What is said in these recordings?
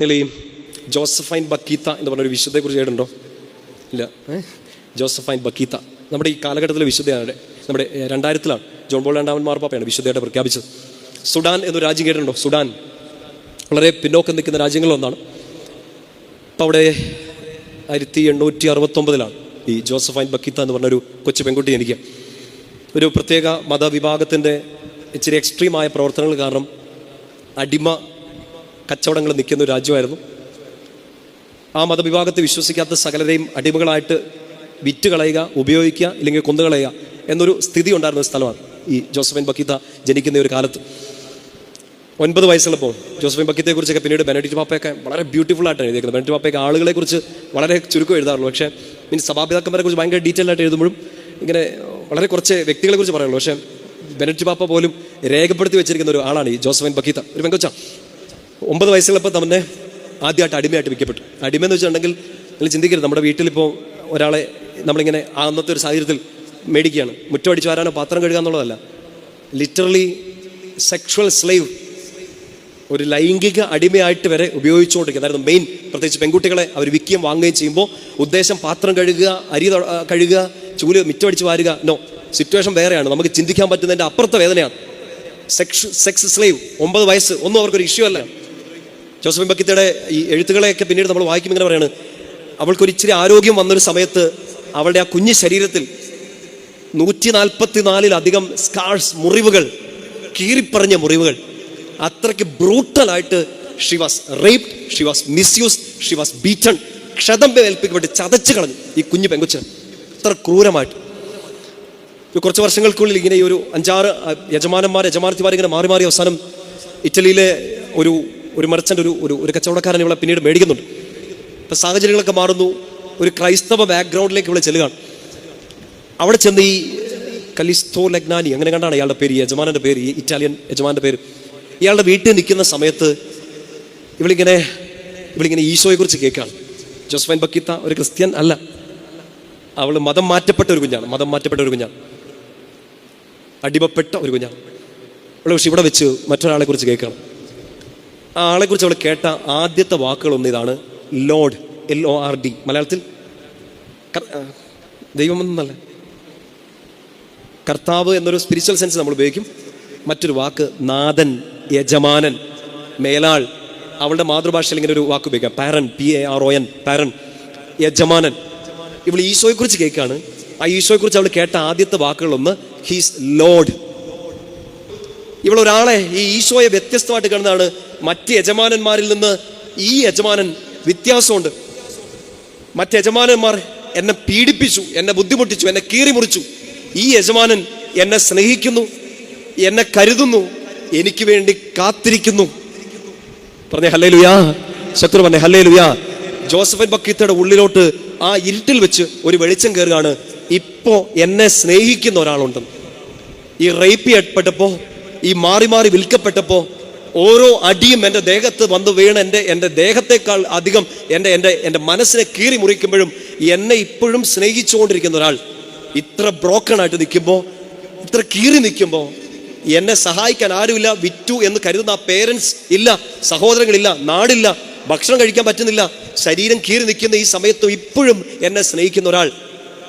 നിങ്ങൾ ഈ ജോസഫൈൻ ബക്കീത്ത എന്ന് പറഞ്ഞൊരു വിശുദ്ധയെക്കുറിച്ച് കേട്ടിട്ടുണ്ടോ? ഇല്ല? Josephine Bakhita. നമ്മുടെ ഈ കാലഘട്ടത്തിലെ വിശുദ്ധയാണ് നമ്മുടെ രണ്ടായിരത്തിലാണ് ജോൺ ബോൾ രണ്ടാമൻ മാർപ്പാപ്പയാണ് വിശുദ്ധയായിട്ട് പ്രഖ്യാപിച്ചത്. സുഡാൻ എന്നൊരു രാജ്യം കേട്ടിട്ടുണ്ടോ? സുഡാൻ. വളരെ പിന്നോക്കം നിൽക്കുന്ന രാജ്യങ്ങളിലൊന്നാണ്. അപ്പോൾ അവിടെ ആയിരത്തി എണ്ണൂറ്റി അറുപത്തൊമ്പതിലാണ് ഈ ജോസഫൈൻ ബക്കീത്ത എന്ന് പറഞ്ഞൊരു കൊച്ചു പെൺകുട്ടി എനിക്ക് ഒരു പ്രത്യേക മതവിഭാഗത്തിന്റെ ഇച്ചിരി എക്സ്ട്രീമായ പ്രവർത്തനങ്ങൾ കാരണം അടിമ കച്ചവടങ്ങൾ നിൽക്കുന്ന രാജ്യമായിരുന്നു. ആ മതവിഭാഗത്തെ വിശ്വസിക്കാത്ത സകലരെയും അടിമകളായിട്ട് വിറ്റ് കളയുക ഉപയോഗിക്കുക ഇല്ലെങ്കിൽ കൊന്നുകളയുക എന്നൊരു സ്ഥിതി ഉണ്ടായിരുന്ന സ്ഥലമാണ് ഈ ജോസഫൈൻ ബക്കീത്ത ജനിക്കുന്ന ഒരു കാലത്ത്. ഒൻപത് വയസ്സുള്ളപ്പോൾ ജോസഫൈൻ ബക്കീത്തെക്കുറിച്ചൊക്കെ പിന്നീട് ബെനഡിറ്റ് പാപ്പയൊക്കെ വളരെ ബ്യൂട്ടിഫുൾ ആയിട്ടാണ് എഴുതിയിരിക്കുന്നത് ബെനഡിറ്റ് പാപ്പയൊക്കെ ആളുകളെക്കുറിച്ച് വളരെ ചുരുക്കം എഴുതാറുള്ളൂ. പക്ഷേ മീൻസ് സഭാപിതാക്കന്മാരെ കുറിച്ച് ഭയങ്കര ഡീറ്റെയിൽ ആയിട്ട് എഴുതുമ്പോഴും ഇങ്ങനെ വളരെ കുറച്ച് വ്യക്തികളെ കുറിച്ച് പറയുള്ളൂ പക്ഷേ ബെനഡിറ്റ് പാപ്പ പോലും രേഖപ്പെടുത്തി വെച്ചിരിക്കുന്ന ഒരു ആളാണ് ഈ ജോസഫൈൻ ബക്കീത്ത. ഒരു പെങ്കൊച്ച ഒമ്പത് വയസ്സുള്ളപ്പോൾ തന്നെ ആദ്യമായിട്ട് അടിമയായിട്ട് വിൽക്കപ്പെട്ടു. അടിമയെന്ന് വെച്ചിട്ടുണ്ടെങ്കിൽ നിങ്ങൾ ചിന്തിക്കരുത്. നമ്മുടെ വീട്ടിലിപ്പോൾ ഒരാളെ നമ്മളിങ്ങനെ അന്നത്തെ ഒരു സാഹചര്യത്തിൽ മേടിക്കുകയാണ്. മുറ്റമടിച്ച് വരാനോ പാത്രം കഴുകുക എന്നുള്ളതല്ല ലിറ്ററലി സെക്ഷുവൽ സ്ലൈവ് ഒരു ലൈംഗിക അടിമയായിട്ട് വരെ ഉപയോഗിച്ചുകൊണ്ടിരിക്കുക. അതായത് മെയിൻ പ്രത്യേകിച്ച് പെൺകുട്ടികളെ അവർ വിൽക്കുകയും വാങ്ങുകയും ചെയ്യുമ്പോൾ ഉദ്ദേശം പാത്രം കഴുകുക അരി കഴുകുക ചൂൽ മിറ്റമടിച്ച് വാരുക. നോ സിറ്റുവേഷൻ വേറെയാണ്. നമുക്ക് ചിന്തിക്കാൻ പറ്റുന്നതിന്റെ അപ്പുറത്തെ വേദനയാണ്. സെക്സ് സെക്സ് സ്ലൈവ് ഒമ്പത് വയസ്സ്. ഒന്നും അവർക്കൊരു ഇഷ്യൂ അല്ല. ജോസഫ് ബക്കിത്തയുടെ ഈ എഴുത്തുകളെയൊക്കെ പിന്നീട് നമ്മൾ വായിക്കും ഇങ്ങനെ പറയാണ് അവൾക്കൊരു ഇച്ചിരി ആരോഗ്യം വന്നൊരു സമയത്ത് അവളുടെ ആ കുഞ്ഞു ശരീരത്തിൽ നൂറ്റി നാൽപ്പത്തി നാലിലധികം സ്കാർസ് മുറിവുകൾ കീറിപ്പറഞ്ഞ മുറിവുകൾ. അത്രയ്ക്ക് ബ്രൂട്ടലായിട്ട് she was raped she was misused she was beaten ക്ഷതം ഏൽപ്പിക്കപ്പെട്ട് ചതച്ച് കളഞ്ഞു ഈ കുഞ്ഞു പെങ്കുച്ചൻ അത്ര ക്രൂരമായിട്ട്. കുറച്ച് വർഷങ്ങൾക്കുള്ളിൽ ഇങ്ങനെ ഈ ഒരു അഞ്ചാറ് യജമാനന്മാർ യജമാനത്തിമാർ ഇങ്ങനെ മാറി മാറി അവസാനം ഇറ്റലിയിലെ ഒരു ഒരു മെർച്ചന്റ് ഒരു ഒരു ഒരു കച്ചവടക്കാരൻ ഇവളെ പിന്നീട് മേടിക്കുന്നുണ്ട്. ഇപ്പം സാഹചര്യങ്ങളൊക്കെ മാറുന്നു. ഒരു ക്രൈസ്തവ ബാക്ക്ഗ്രൗണ്ടിലേക്ക് ഇവിടെ ചെല്ലുകയാണ്. അവിടെ ചെന്ന് ഈ കലിസ്തോ ലഗ്നാനി അങ്ങനെ കണ്ടാണ് ഇയാളുടെ പേര് യജമാനന്റെ പേര് ഈ ഇറ്റാലിയൻ യജമാന്റെ പേര്. ഇയാളുടെ വീട്ടിൽ നിൽക്കുന്ന സമയത്ത് ഇവളിങ്ങനെ ഇവളിങ്ങനെ ഈശോയെക്കുറിച്ച് കേൾക്കുകയാണ്. ജോസഫൈൻ ബക്കീത്ത ഒരു ക്രിസ്ത്യൻ അല്ല. അവൾ മതം മാറ്റപ്പെട്ട ഒരു കുഞ്ഞാണ്. മതം മാറ്റപ്പെട്ട ഒരു കുഞ്ഞാണ്. അടിമപ്പെട്ട ഒരു കുഞ്ഞാണ്. അവൾ പക്ഷെ ഇവിടെ വെച്ച് മറ്റൊരാളെ കുറിച്ച് കേൾക്കണം ആളെക്കുറിച്ച് അവൾ കേട്ട ആദ്യത്തെ വാക്കുകളൊന്നും ഇതാണ് Lord L O R D മലയാളത്തിൽ ദൈവമെന്നല്ല. കർത്താവ് എന്നൊരു സ്പിരിച്വൽ സെൻസ് നമ്മൾ ഉപയോഗിക്കും. മറ്റൊരു വാക്ക് നാഥൻ യജമാനൻ മേലാൾ. അവളുടെ മാതൃഭാഷയിൽ ഇങ്ങനെ ഒരു വാക്ക് ഉപയോഗിക്കാം. പാരൻ P A R O N പാരൻ യജമാനൻ. ഇവൾ ഈശോയെക്കുറിച്ച് കേൾക്കുകയാണ്. ആ ഈശോയെക്കുറിച്ച് അവൾ കേട്ട ആദ്യത്തെ വാക്കുകളൊന്ന് ഹീസ് ലോഡ് ഇവൾ ഒരാളെ ഈ ഈശോയെ വ്യത്യസ്തമായിട്ട് കാണുന്നതാണ് മറ്റ് യജമാനന്മാരിൽ നിന്ന് ഈ യജമാനൻ വ്യത്യാസമുണ്ട്. മറ്റ് യജമാനന്മാർ എന്നെ പീഡിപ്പിച്ചു എന്നെ ബുദ്ധിമുട്ടിച്ചു എന്നെ കീറി മുറിച്ചു ഈ യജമാനൻ എന്നെ സ്നേഹിക്കുന്നു എന്നെ കരുതുന്നു എനിക്ക് വേണ്ടി കാത്തിരിക്കുന്നു. പറഞ്ഞേ ഹല്ലേ ലുയാ ശത്രു പറഞ്ഞേ ഹല്ലേ ലുയാ ജോസഫൻ ബക്കീത്തയുടെ ഉള്ളിലോട്ട് ആ ഇരുട്ടിൽ വെച്ച് ഒരു വെളിച്ചം കയറുകയാണ്. ഇപ്പോ എന്നെ സ്നേഹിക്കുന്ന ഒരാളുണ്ട്. ഈ റേപ്പ് ചെയ്യപ്പെട്ടപ്പോൾ ഈ മാറി മാറി വിൽക്കപ്പെട്ടപ്പോൾ ഓരോ അടിയും എന്റെ ദേഹത്ത് വന്ന് വീണ് എന്റെ എന്റെ ദേഹത്തെക്കാൾ അധികം എന്റെ എന്റെ എന്റെ മനസ്സിനെ കീറി മുറിക്കുമ്പോഴും എന്നെ ഇപ്പോഴും സ്നേഹിച്ചുകൊണ്ടിരിക്കുന്ന ഒരാൾ ഇത്ര ബ്രോക്കൺ ആയിട്ട് നിൽക്കുമ്പോൾ ഇത്ര കീറി നിൽക്കുമ്പോൾ എന്നെ സഹായിക്കാൻ ആരുമില്ല വിറ്റു എന്ന് കരുതുന്ന ആ പേരൻസ് ഇല്ല സഹോദരങ്ങളില്ല നാടില്ല ഭക്ഷണം കഴിക്കാൻ പറ്റുന്നില്ല ശരീരം കീറി നിൽക്കുന്ന ഈ സമയത്തും ഇപ്പോഴും എന്നെ സ്നേഹിക്കുന്ന ഒരാൾ.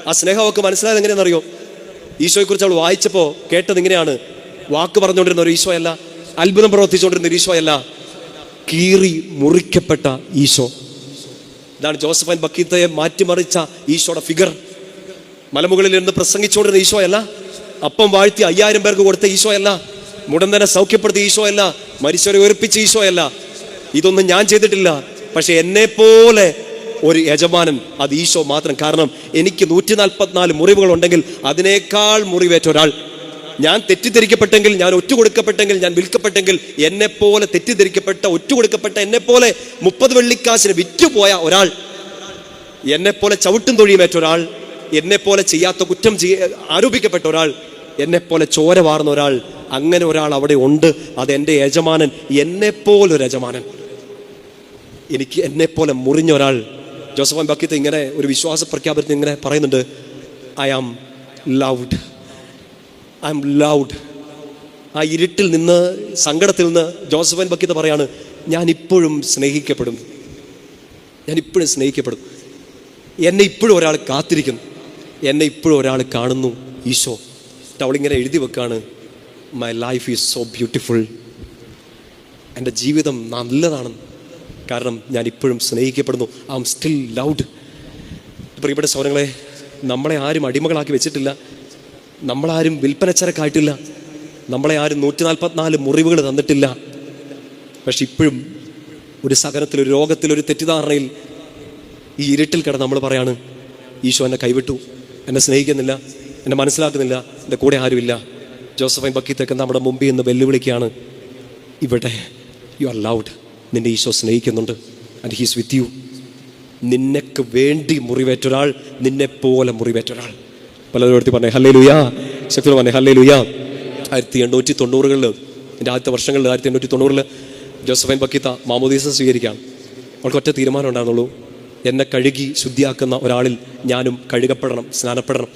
ആ സ്നേഹം അവർക്ക് മനസ്സിലായത് എങ്ങനെയാണെന്നറിയോ? ഈശോയെക്കുറിച്ച് അവൾ വായിച്ചപ്പോൾ കേട്ടത് ഇങ്ങനെയാണ്. വാക്ക് പറഞ്ഞുകൊണ്ടിരുന്ന ഒരു ഈശോയല്ല അത്ഭുതം പ്രവർത്തിച്ചുകൊണ്ടിരുന്ന ഒരു ഈശോയല്ല കീറി മുറിക്കപ്പെട്ട ഈശോ. ഇതാണ് ജോസഫൻ ബക്കീത്തയെ മാറ്റിമറിച്ച ഈശോയുടെ ഫിഗർ മലമുകളിൽ നിന്ന് പ്രസംഗിച്ചുകൊണ്ടിരുന്ന ഈശോ അല്ല അപ്പം വാഴ്ത്തി അയ്യായിരം പേർക്ക് കൊടുത്ത ഈശോ അല്ല മുടന്തനെ സൗഖ്യപ്പെടുത്തിയ ഈശോ അല്ല മരിച്ചവരെ ഉയർപ്പിച്ച ഈശോയല്ല. ഇതൊന്നും ഞാൻ ചെയ്തിട്ടില്ല പക്ഷെ എന്നെ പോലെ ഒരു യജമാനൻ അത് ഈശോ മാത്രം. കാരണം എനിക്ക് നൂറ്റി നാൽപ്പത്തിനാല് മുറിവുകൾ ഉണ്ടെങ്കിൽ അതിനേക്കാൾ മുറിവേറ്റ ഒരാൾ ഞാൻ തെറ്റിദ്ധരിക്കപ്പെട്ടെങ്കിൽ ഞാൻ ഒറ്റുകൊടുക്കപ്പെട്ടെങ്കിൽ ഞാൻ വിൽക്കപ്പെട്ടെങ്കിൽ എന്നെ പോലെ തെറ്റിദ്ധരിക്കപ്പെട്ട ഒറ്റുകൊടുക്കപ്പെട്ട എന്നെ പോലെ മുപ്പത് വെള്ളിക്കാശിന് വിറ്റുപോയ ഒരാൾ എന്നെ പോലെ ചവിട്ടും തൊഴിയുമേറ്റ ഒരാൾ എന്നെ പോലെ ചെയ്യാത്ത കുറ്റം ചെയ്യ ആരോപിക്കപ്പെട്ട ഒരാൾ എന്നെ പോലെ ചോര വാർന്ന ഒരാൾ അങ്ങനെ ഒരാൾ അവിടെ ഉണ്ട്. അത് എന്റെ യജമാനൻ എന്നെ ഒരു യജമാനൻ. എനിക്ക് എന്നെ പോലെ മുറിഞ്ഞ ഒരാൾ. ജോസഫൻ ബക്കീത്ത് ഇങ്ങനെ ഒരു വിശ്വാസ പ്രഖ്യാപനത്തിൽ ഇങ്ങനെ പറയുന്നുണ്ട് I am loved I am loved ആ ഇരുട്ടിൽ നിന്ന് സങ്കടത്തിൽ നിന്ന് ജോസഫൻ ബക്കീത്ത് പറയാണ് ഞാൻ ഇപ്പോഴും സ്നേഹിക്കപ്പെടും. ഞാൻ ഇപ്പോഴും സ്നേഹിക്കപ്പെടും. എന്നെ ഇപ്പോഴും ഒരാൾ കാത്തിരിക്കുന്നു. എന്നെ ഇപ്പോഴും ഒരാൾ കാണുന്നു. ഈശോ അവളിങ്ങനെ എഴുതി വെക്കാണ്. My life is so beautiful എന്റെ ജീവിതം നല്ലതാണെന്ന്. കാരണം ഞാൻ ഇപ്പോഴും സ്നേഹിക്കപ്പെടുന്നു. ഐ എം സ്റ്റിൽ ലൗഡ് പ്രിയപ്പെട്ട സൗരങ്ങളെ നമ്മളെ ആരും അടിമകളാക്കി വെച്ചിട്ടില്ല. നമ്മളാരും വിൽപ്പനച്ചരക്കായിട്ടില്ല നമ്മളെ ആരും നൂറ്റി നാൽപ്പത്തിനാല് മുറിവുകൾ തന്നിട്ടില്ല. പക്ഷെ ഇപ്പോഴും ഒരു സകലത്തിൽ ഒരു രോഗത്തിൽ ഒരു തെറ്റിദ്ധാരണയിൽ ഈ ഇരുട്ടിൽ കിടന്ന് നമ്മൾ പറയാണ് ഈശോ എന്നെ കൈവിട്ടു. എന്നെ സ്നേഹിക്കുന്നില്ല. എന്നെ മനസ്സിലാക്കുന്നില്ല. എന്റെ കൂടെ ആരുമില്ല. ജോസഫൈൻ ബക്കീത്തൊക്കെ നമ്മുടെ മുമ്പിൽ നിന്ന് വെല്ലുവിളിക്കുകയാണ്. ഇവിടെ യു ആർ ലൗഡ് നിന്നെ ഈശോ സ്നേഹിക്കുന്നുണ്ട്. ആൻഡ് ഹീസ് വിത്ത് യു നിന്നെക്ക് വേണ്ടി മുറിവേറ്റൊരാൾ നിന്നെപ്പോലെ മുറിവേറ്റൊരാൾ പലരും എടുത്ത് പറഞ്ഞേ ഹല്ലേ ലുയാ ശക്തി പറഞ്ഞേ ഹല്ലേ ലുയാ ആയിരത്തി എണ്ണൂറ്റി തൊണ്ണൂറുകളിൽ എന്റെ ആദ്യത്തെ വർഷങ്ങളിൽ ആയിരത്തി എണ്ണൂറ്റി തൊണ്ണൂറിൽ ജോസഫൈൻ പക്കീത്ത മാമോദീസ സ്വീകരിക്കുകയാണ്. അവൾക്ക് ഒറ്റ തീരുമാനം ഉണ്ടായിരുന്നുള്ളൂ. എന്നെ കഴുകി ശുദ്ധിയാക്കുന്ന ഒരാളിൽ ഞാനും കഴുകപ്പെടണം സ്നാനപ്പെടണം.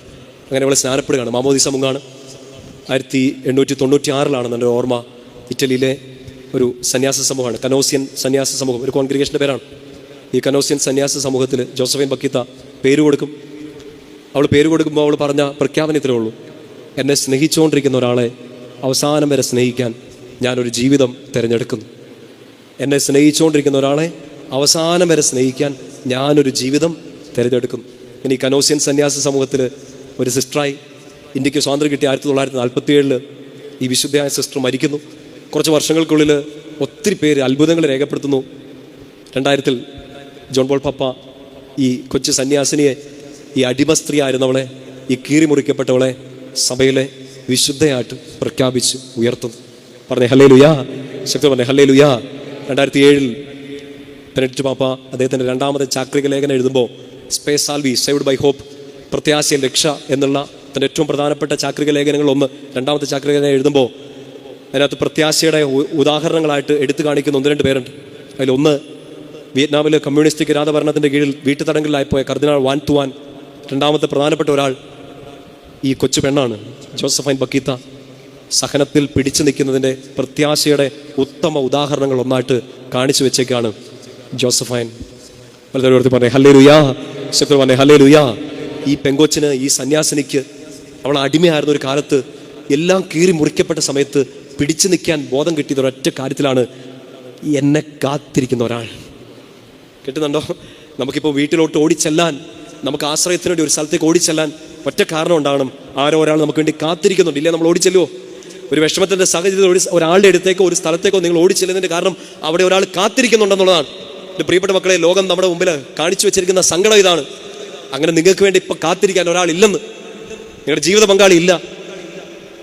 അങ്ങനെ അവൾ സ്നാനപ്പെടുകയാണ്. മാമോദീസ മുങ്ങാണ്. ആയിരത്തി എണ്ണൂറ്റി തൊണ്ണൂറ്റി ആറിലാണ് എന്റെ ഓർമ്മ. ഇറ്റലിയിലെ ഒരു സന്യാസ സമൂഹമാണ്. കനോസിയൻ സന്യാസ സമൂഹം. ഒരു കോൺഗ്രിഗേഷന്റെ പേരാണ്. ഈ കനോസിയൻ സന്യാസ സമൂഹത്തിൽ ജോസഫൈൻ ബക്കീത്ത പേര് കൊടുക്കും. അവൾ പേര് കൊടുക്കുമ്പോൾ അവൾ പറഞ്ഞ പ്രഖ്യാപനത്തിലേ ഉള്ളൂ. എന്നെ സ്നേഹിച്ചുകൊണ്ടിരിക്കുന്ന ഒരാളെ അവസാനം വരെ സ്നേഹിക്കാൻ ഞാനൊരു ജീവിതം തിരഞ്ഞെടുക്കുന്നു. എന്നെ സ്നേഹിച്ചുകൊണ്ടിരിക്കുന്ന ഒരാളെ അവസാനം വരെ സ്നേഹിക്കാൻ ഞാനൊരു ജീവിതം തിരഞ്ഞെടുക്കും ഇനി കനോസിയൻ സന്യാസ സമൂഹത്തിൽ ഒരു സിസ്റ്ററായി ഇന്ത്യയ്ക്ക് സ്വാതന്ത്ര്യം കിട്ടിയ ആയിരത്തി തൊള്ളായിരത്തി നാൽപ്പത്തി ഏഴിൽ ഈ വിശുദ്ധയായ സിസ്റ്റർ മരിക്കുന്നു. കുറച്ച് വർഷങ്ങൾക്കുള്ളിൽ ഒത്തിരി പേര് അത്ഭുതങ്ങൾ രേഖപ്പെടുത്തുന്നു. രണ്ടായിരത്തിൽ ജോൺ പോൾ പപ്പ ഈ കൊച്ചു സന്യാസിനിയെ ഈ അടിമ സ്ത്രീ ആയിരുന്നവളെ ഈ കീറി മുറിക്കപ്പെട്ടവളെ സഭയിലെ വിശുദ്ധയായിട്ട് പ്രഖ്യാപിച്ച് ഉയർത്തുന്നു. പറഞ്ഞേ ഹല്ലേ ലുയാ ശക്തി പറഞ്ഞേ ഹല്ലേ ലുയാ രണ്ടായിരത്തി ഏഴിൽ പെനറ്റ് പാപ്പ അദ്ദേഹത്തിന്റെ രണ്ടാമത്തെ ചാക്രിക ലേഖനം എഴുതുമ്പോൾ സ്പേസ് ആൽവി സേവ്ഡ് ബൈ ഹോപ്പ് പ്രത്യാശയൻ രക്ഷ എന്നുള്ള തന്റെ ഏറ്റവും പ്രധാനപ്പെട്ട ചാക്രിക ലേഖനങ്ങൾ ഒന്ന് രണ്ടാമത്തെ ചാക്രിക ലേഖനം എഴുതുമ്പോൾ അതിനകത്ത് പ്രത്യാശയുടെ ഉദാഹരണങ്ങളായിട്ട് എടുത്തു കാണിക്കുന്ന ഒന്ന് രണ്ട് പേരുണ്ട്. അതിലൊന്ന് വിയറ്റ്നാമിലെ കമ്മ്യൂണിസ്റ്റ് കിരാതഭരണത്തിന്റെ കീഴിൽ വീട്ടുതടങ്കലിലായിപ്പോയ കർദിനാൾ വാൻ തുവാൻ രണ്ടാമത്തെ പ്രധാനപ്പെട്ട ഒരാൾ ഈ കൊച്ചു പെണ്ണാണ് ജോസഫൈൻ ബക്കീത്ത. സഹനത്തിൽ പിടിച്ചു നിൽക്കുന്നതിന്റെ പ്രത്യാശയുടെ ഉത്തമ ഉദാഹരണങ്ങൾ ഒന്നായിട്ട് കാണിച്ചു വെച്ചേക്കാണ് ജോസഫൈൻ. പലതരം പറഞ്ഞേ ഹല്ലേ ലുയാ ശക്തി പറഞ്ഞേ ഹല്ലേ ലുയാ ഈ പെങ്കൊച്ചിന് ഈ സന്യാസിനിക്ക് അവൾ അടിമയായിരുന്ന ഒരു കാലത്ത് എല്ലാം കീറി മുറിക്കപ്പെട്ട സമയത്ത് പിടിച്ചു നിൽക്കാൻ ബോധം കിട്ടിയത് ഒരൊറ്റ കാര്യത്തിലാണ് എന്നെ കാത്തിരിക്കുന്ന ഒരാൾ. കിട്ടുന്നുണ്ടോ നമുക്കിപ്പോൾ വീട്ടിലോട്ട് ഓടിച്ചെല്ലാൻ നമുക്ക് ആശ്രയത്തിന് വേണ്ടി ഒരു സ്ഥലത്തേക്ക് ഓടിച്ചെല്ലാൻ ഒറ്റ കാരണം ഉണ്ടാകണം. ആരോ ഒരാൾ നമുക്ക് വേണ്ടി കാത്തിരിക്കുന്നുണ്ട് ഇല്ലേ? നമ്മൾ ഓടിച്ചെല്ലുവോ? ഒരു വിഷമത്തിന്റെ സാഹചര്യത്തിൽ ഒരു ഒരാളുടെ അടുത്തേക്കോ ഒരു സ്ഥലത്തേക്കോ നിങ്ങൾ ഓടിച്ചെല്ലുന്നതിന്റെ കാരണം അവിടെ ഒരാൾ കാത്തിരിക്കുന്നുണ്ടെന്നുള്ളതാണ്. എന്റെ പ്രിയപ്പെട്ട മക്കളെ ലോകം നമ്മുടെ മുമ്പിൽ കാണിച്ചു വെച്ചിരിക്കുന്ന സങ്കടം ഇതാണ്. അങ്ങനെ നിങ്ങൾക്ക് വേണ്ടി ഇപ്പൊ കാത്തിരിക്കാൻ ഒരാളില്ലെന്ന്. നിങ്ങളുടെ ജീവിത പങ്കാളി ഇല്ല.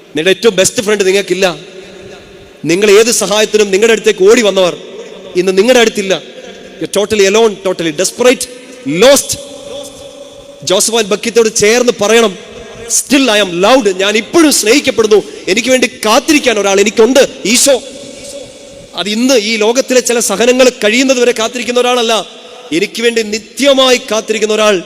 നിങ്ങളുടെ ഏറ്റവും ബെസ്റ്റ് ഫ്രണ്ട് നിങ്ങൾക്കില്ല. നിങ്ങൾ ഏത് സഹായത്തിനും നിങ്ങളുടെ അടുത്തേക്ക് ഓടി വന്നവർ ഇന്ന് നിങ്ങളുടെ അടുത്തില്ല. Totally alone totally desperate lost Joseph ബക്കിത്തോട് ചേർന്ന് പറയണം. സ്റ്റിൽ ഐ എം ലൗഡ് ഞാൻ ഇപ്പോഴും സ്നേഹിക്കപ്പെടുന്നു. എനിക്ക് വേണ്ടി കാത്തിരിക്കാൻ ഒരാൾ എനിക്കുണ്ട്. ഈശോ. അത് ഇന്ന് ഈ ലോകത്തിലെ ചില സഹനങ്ങൾ കഴിയുന്നത് വരെ കാത്തിരിക്കുന്ന ഒരാളല്ല. എനിക്ക് വേണ്ടി നിത്യമായി കാത്തിരിക്കുന്ന ഒരാൾ.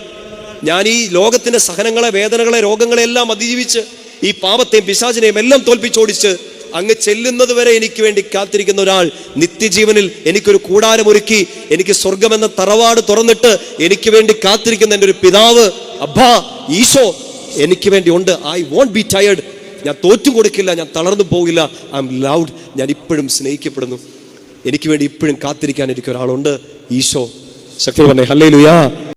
ഞാൻ ഈ ലോകത്തിന്റെ സഹനങ്ങളെ വേദനകളെ രോഗങ്ങളെ എല്ലാം അതിജീവിച്ച് ഈ പാപത്തെയും പിശാചിനെയും എല്ലാം തോൽപ്പിച്ചോടിച്ച് അങ്ങ് ചെല്ലുന്നത് വരെ എനിക്ക് വേണ്ടി കാത്തിരിക്കുന്ന ഒരാൾ നിത്യജീവനിൽ എനിക്കൊരു കൂടാരമൊരുക്കി എനിക്ക് സ്വർഗമെന്ന തറവാട് തുറന്നിട്ട് എനിക്ക് വേണ്ടി കാത്തിരിക്കുന്ന എന്റെ ഒരു പിതാവ് അബ്ബാ ഈശോ എനിക്ക് വേണ്ടി ഉണ്ട്. ഐ വോണ്ട് ബി ടയർഡ് ഞാൻ തോറ്റു കൊടുക്കില്ല ഞാൻ തളർന്നു പോകില്ല. ഐ എം ലൗഡ് ഞാൻ ഇപ്പോഴും സ്നേഹിക്കപ്പെടുന്നു. എനിക്ക് വേണ്ടി ഇപ്പോഴും കാത്തിരിക്കാൻ എനിക്ക് ഒരാളുണ്ട് ഈശോ. ശക്തി പറഞ്ഞേ ഹല്ലേ ലുയാ